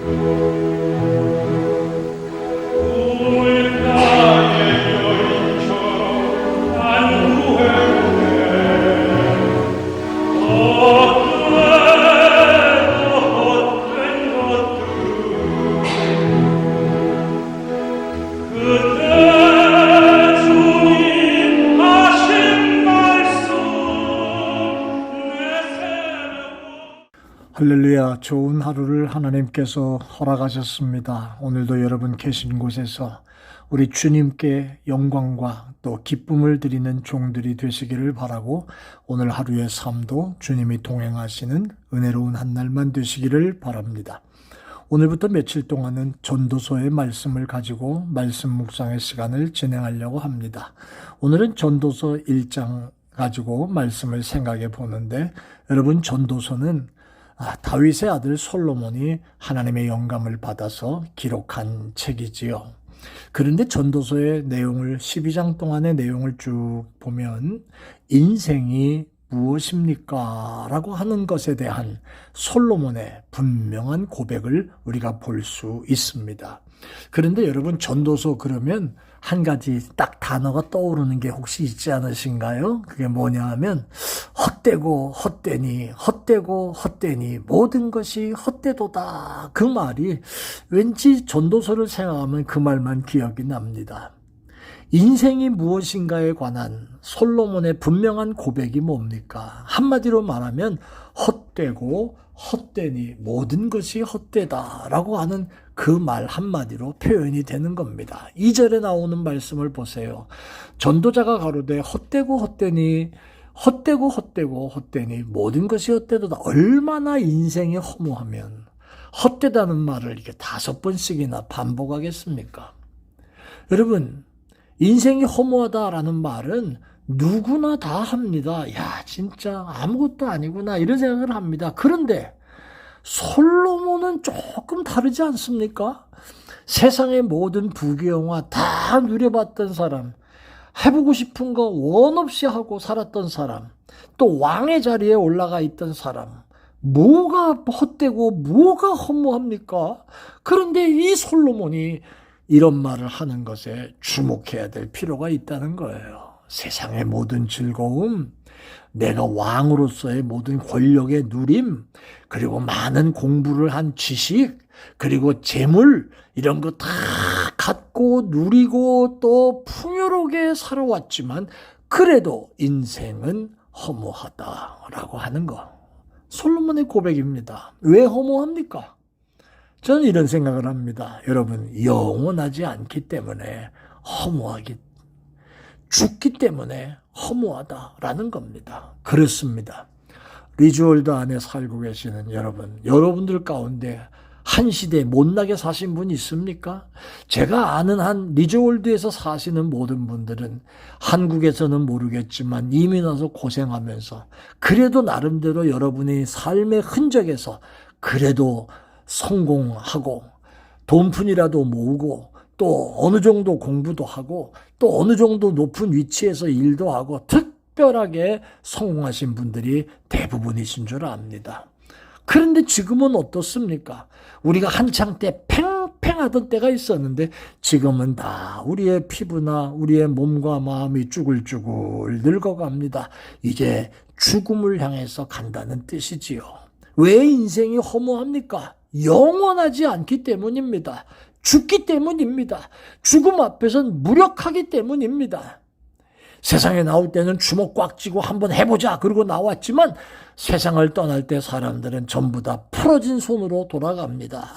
나의 할렐루야 좋은 하루를 하나님께서 허락하셨습니다. 오늘도 여러분 계신 곳에서 우리 주님께 영광과 또 기쁨을 드리는 종들이 되시기를 바라고 오늘 하루의 삶도 주님이 동행하시는 은혜로운 한 날만 되시기를 바랍니다. 오늘부터 며칠 동안은 전도서의 말씀을 가지고 말씀 묵상의 시간을 진행하려고 합니다. 오늘은 전도서 1장 가지고 말씀을 생각해 보는데 여러분 전도서는 아, 다윗의 아들 솔로몬이 하나님의 영감을 받아서 기록한 책이지요. 그런데 전도서의 내용을 12장 동안의 내용을 쭉 보면 인생이 무엇입니까? 라고 하는 것에 대한 솔로몬의 분명한 고백을 우리가 볼 수 있습니다. 그런데 여러분 전도서 그러면 한 가지 딱 단어가 떠오르는 게 혹시 있지 않으신가요? 그게 뭐냐 하면 헛되고 헛되니 헛되고 헛되니 모든 것이 헛되도다. 그 말이 왠지 전도서를 생각하면 그 말만 기억이 납니다. 인생이 무엇인가에 관한 솔로몬의 분명한 고백이 뭡니까? 한마디로 말하면 헛되고 헛되니 모든 것이 헛되다라고 하는 그 말 한마디로 표현이 되는 겁니다. 2절에 나오는 말씀을 보세요. 전도자가 가로되 헛되고 헛되니 헛되고 헛되고 헛되니 모든 것이 헛되도다. 얼마나 인생이 허무하면 헛되다는 말을 이렇게 다섯 번씩이나 반복하겠습니까? 여러분, 인생이 허무하다라는 말은 누구나 다 합니다. 야, 진짜 아무것도 아니구나. 이런 생각을 합니다. 그런데 솔로몬은 조금 다르지 않습니까? 세상의 모든 부귀영화 다 누려봤던 사람, 해보고 싶은 거 원 없이 하고 살았던 사람, 또 왕의 자리에 올라가 있던 사람, 뭐가 헛되고 뭐가 허무합니까? 그런데 이 솔로몬이 이런 말을 하는 것에 주목해야 될 필요가 있다는 거예요. 세상의 모든 즐거움, 내가 왕으로서의 모든 권력의 누림, 그리고 많은 공부를 한 지식, 그리고 재물, 이런 거 다 갖고 누리고 또 풍요롭게 살아왔지만, 그래도 인생은 허무하다라고 하는 거. 솔로몬의 고백입니다. 왜 허무합니까? 저는 이런 생각을 합니다. 여러분, 영원하지 않기 때문에 허무하기, 죽기 때문에 허무하다라는 겁니다. 그렇습니다. 리주월드 안에 살고 계시는 여러분, 여러분들 가운데 한 시대에 못나게 사신 분 있습니까? 제가 아는 한 리조월드에서 사시는 모든 분들은 한국에서는 모르겠지만 이민 와서 고생하면서 그래도 나름대로 여러분의 삶의 흔적에서 그래도 성공하고 돈푼이라도 모으고 또 어느 정도 공부도 하고 또 어느 정도 높은 위치에서 일도 하고 특별하게 성공하신 분들이 대부분이신 줄 압니다. 그런데 지금은 어떻습니까? 우리가 한창 때 팽팽하던 때가 있었는데 지금은 다 우리의 피부나 우리의 몸과 마음이 쭈글쭈글 늙어갑니다. 이제 죽음을 향해서 간다는 뜻이지요. 왜 인생이 허무합니까? 영원하지 않기 때문입니다. 죽기 때문입니다. 죽음 앞에선 무력하기 때문입니다. 세상에 나올 때는 주먹 꽉 쥐고 한번 해보자 그러고 나왔지만 세상을 떠날 때 사람들은 전부 다 풀어진 손으로 돌아갑니다.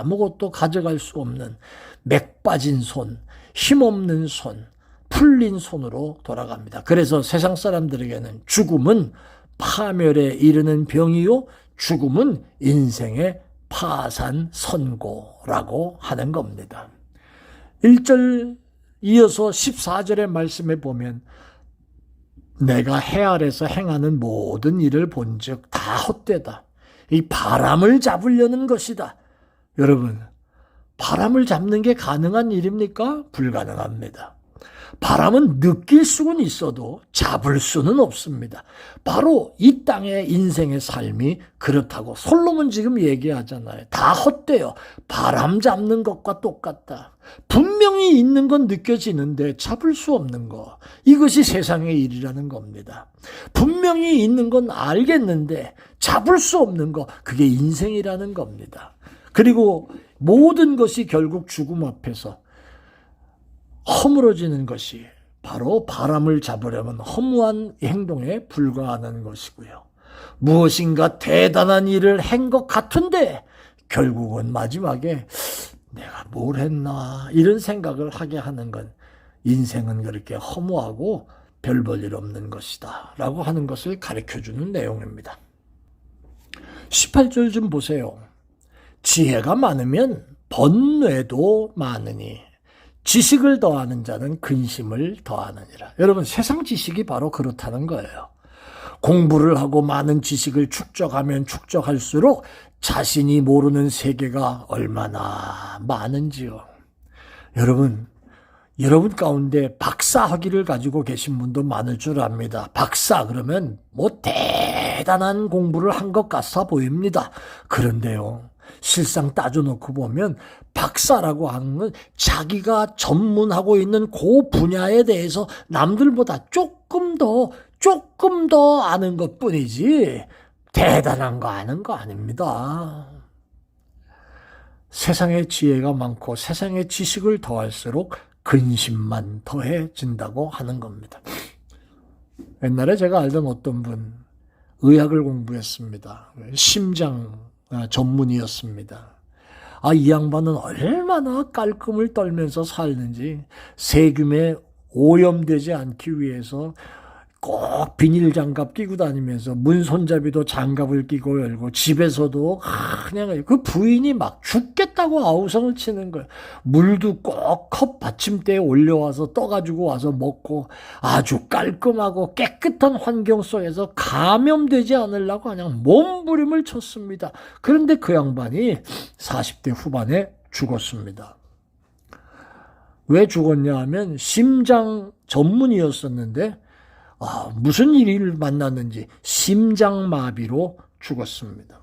아무것도 가져갈 수 없는 맥 빠진 손, 힘없는 손, 풀린 손으로 돌아갑니다. 그래서 세상 사람들에게는 죽음은 파멸에 이르는 병이요, 죽음은 인생의 파산 선고라고 하는 겁니다. 1절 이어서 14절의 말씀에 보면 내가 해 아래서 행하는 모든 일을 본즉 다 헛되다. 이 바람을 잡으려는 것이다. 여러분, 바람을 잡는 게 가능한 일입니까? 불가능합니다. 바람은 느낄 수는 있어도 잡을 수는 없습니다. 바로 이 땅의 인생의 삶이 그렇다고 솔로몬 지금 얘기하잖아요. 다 헛돼요. 바람 잡는 것과 똑같다. 분명히 있는 건 느껴지는데 잡을 수 없는 거. 이것이 세상의 일이라는 겁니다. 분명히 있는 건 알겠는데 잡을 수 없는 거. 그게 인생이라는 겁니다. 그리고 모든 것이 결국 죽음 앞에서 허물어지는 것이 바로 바람을 잡으려면 허무한 행동에 불과하는 것이고요. 무엇인가 대단한 일을 한 것 같은데 결국은 마지막에 내가 뭘 했나 이런 생각을 하게 하는 건 인생은 그렇게 허무하고 별 볼 일 없는 것이다 라고 하는 것을 가르쳐 주는 내용입니다. 18절 좀 보세요. 지혜가 많으면 번뇌도 많으니 지식을 더하는 자는 근심을 더하느니라. 여러분 세상 지식이 바로 그렇다는 거예요. 공부를 하고 많은 지식을 축적하면 축적할수록 자신이 모르는 세계가 얼마나 많은지요. 여러분, 여러분 가운데 박사 학위를 가지고 계신 분도 많을 줄 압니다. 박사 그러면 뭐 대단한 공부를 한 것 같아 보입니다. 그런데요. 실상 따져놓고 보면 박사라고 하는 건 자기가 전문하고 있는 그 분야에 대해서 남들보다 조금 더 조금 더 아는 것 뿐이지 대단한 거 아는 거 아닙니다. 세상에 지혜가 많고 세상에 지식을 더할수록 근심만 더해진다고 하는 겁니다. 옛날에 제가 알던 어떤 분 의학을 공부했습니다. 심장 아, 전문이었습니다. 아, 이 양반은 얼마나 깔끔을 떨면서 살는지 세균에 오염되지 않기 위해서 꼭 비닐 장갑 끼고 다니면서 문 손잡이도 장갑을 끼고 열고 집에서도 그냥 그 부인이 막 죽겠다고 아우성을 치는 거예요. 물도 꼭 컵 받침대에 올려와서 떠가지고 와서 먹고 아주 깔끔하고 깨끗한 환경 속에서 감염되지 않으려고 그냥 몸부림을 쳤습니다. 그런데 그 양반이 40대 후반에 죽었습니다. 왜 죽었냐 하면 심장 전문이었었는데 아, 무슨 일을 만났는지 심장마비로 죽었습니다.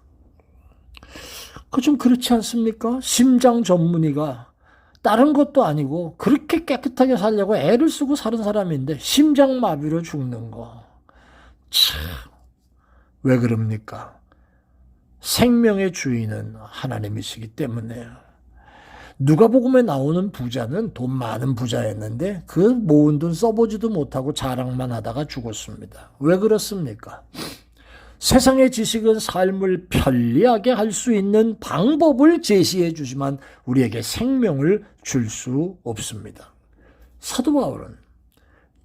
그 좀 그렇지 않습니까? 심장 전문의가 다른 것도 아니고 그렇게 깨끗하게 살려고 애를 쓰고 사는 사람인데 심장마비로 죽는 거. 참, 왜 그럽니까? 생명의 주인은 하나님이시기 때문에요. 누가복음에 나오는 부자는 돈 많은 부자였는데 그 모은 돈 써보지도 못하고 자랑만 하다가 죽었습니다. 왜 그렇습니까? 세상의 지식은 삶을 편리하게 할 수 있는 방법을 제시해 주지만 우리에게 생명을 줄 수 없습니다. 사도 바울은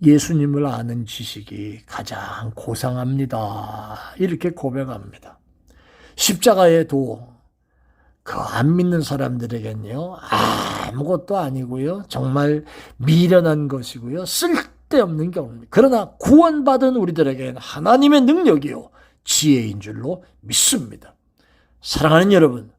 예수님을 아는 지식이 가장 고상합니다. 이렇게 고백합니다. 십자가의 도, 그 안 믿는 사람들에겐요, 아무것도 아니고요, 정말 미련한 것이고요, 쓸데없는 경우입니다. 그러나 구원받은 우리들에게는 하나님의 능력이요, 지혜인 줄로 믿습니다. 사랑하는 여러분,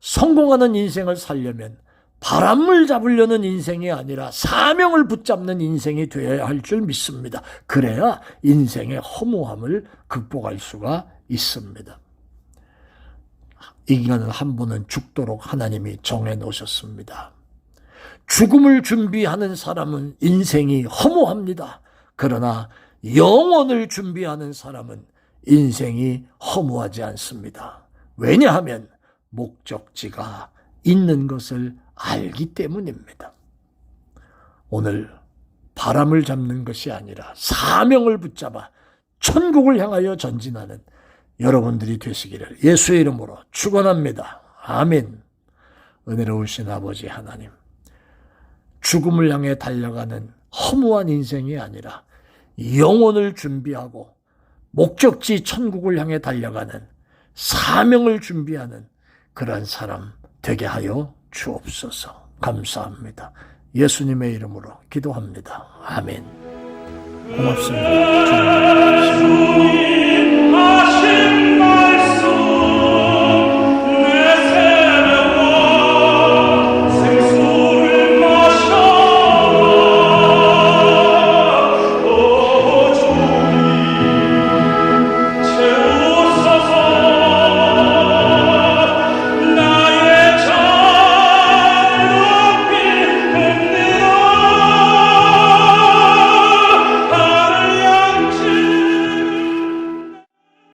성공하는 인생을 살려면 바람을 잡으려는 인생이 아니라 사명을 붙잡는 인생이 되어야 할 줄 믿습니다. 그래야 인생의 허무함을 극복할 수가 있습니다. 인간은 한 번은 죽도록 하나님이 정해 놓으셨습니다. 죽음을 준비하는 사람은 인생이 허무합니다. 그러나 영원을 준비하는 사람은 인생이 허무하지 않습니다. 왜냐하면 목적지가 있는 것을 알기 때문입니다. 오늘 바람을 잡는 것이 아니라 사명을 붙잡아 천국을 향하여 전진하는 여러분들이 되시기를 예수의 이름으로 축원합니다. 아멘. 은혜로우신 아버지 하나님. 죽음을 향해 달려가는 허무한 인생이 아니라 영혼을 준비하고 목적지 천국을 향해 달려가는 사명을 준비하는 그러한 사람 되게 하여 주옵소서. 감사합니다. 예수님의 이름으로 기도합니다. 아멘. 고맙습니다.